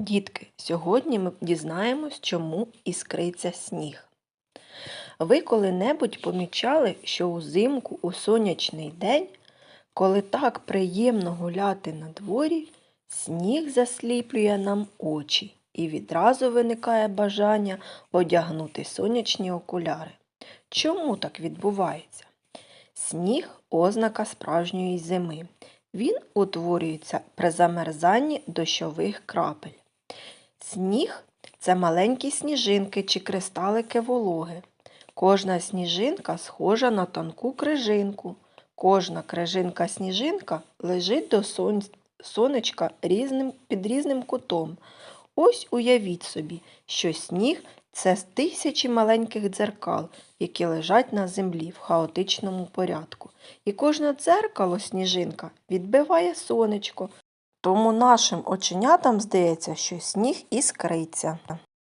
Дітки, сьогодні ми дізнаємось, чому іскриться сніг. Ви коли-небудь помічали, що узимку у сонячний день, коли так приємно гуляти на дворі, сніг засліплює нам очі і відразу виникає бажання одягнути сонячні окуляри. Чому так відбувається? Сніг ознака справжньої зими. Він утворюється при замерзанні дощових крапель. Сніг це маленькі сніжинки чи кристалики вологи. Кожна сніжинка схожа на тонку крижинку. Кожна крижинка сніжинка лежить до сон... сонечка різним... під різним кутом. Ось уявіть собі, що сніг це тисячі маленьких дзеркал, які лежать на землі в хаотичному порядку. І кожне дзеркало сніжинка відбиває сонечко, тому нашим оченятам здається, що сніг іскриться.